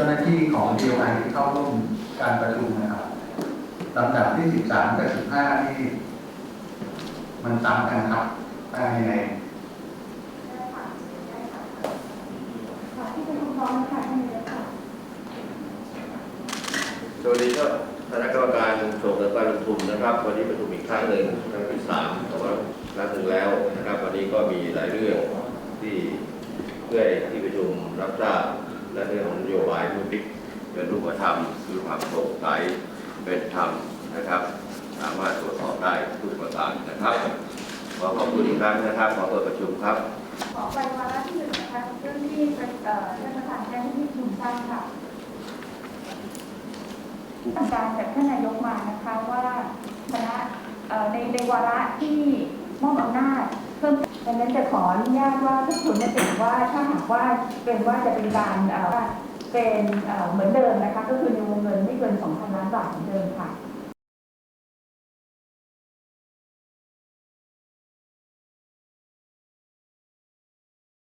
จ้าหน้าที่ของ DOI ที่เข้าร่วมการประชุมนะครับลำดับที่13กับ15นี่มันซ้ำกันครับได้ยังไงค่ะที่เป็นพร้อมค่ะท่านนายกค่ะสวัสดีครับคณะกรรมการส่งเสริมการลงทุนนะครับ วันนี้ประชุมอีกครั้งหนึ่งครั้งที่สามแต่ว่าครั้งหนึ่งแล้วนะครับ วันนี้ก็มีหลายเรื่องที่เพื่อให้ที่ประชุมรับทราบและเรื่องของนโยบายผู้ติกเป็นรูป ธรรมคือความโปร่งใสเป็นธรรมนะครับ สามารถตรวจสอบได้ทุกประการนะครับขอขอบคุณอีกครั้งนะครับขอเปิดประชุมครับขอไปวาระที่หนึ่งนะคะเรื่องที่เป็นเอ่อท่านประธานแจ้งที่ชุมทราบค่ะสั่งการจากท่านนายกมานะคะว่าคณะเอ่อในในวาระที่มอบอำนาจเพิ่มดังนั้นจะขออนุญาตว่าทุกคนจะถือว่าถ้าหากว่าเป็นว่าจะเป็นการ เป็นเอ่อเหมือนเดิมนะคะ ก็คือในวงเงินไม่เกิน2,000ล้านบาทเหมือนเดิมค่ะ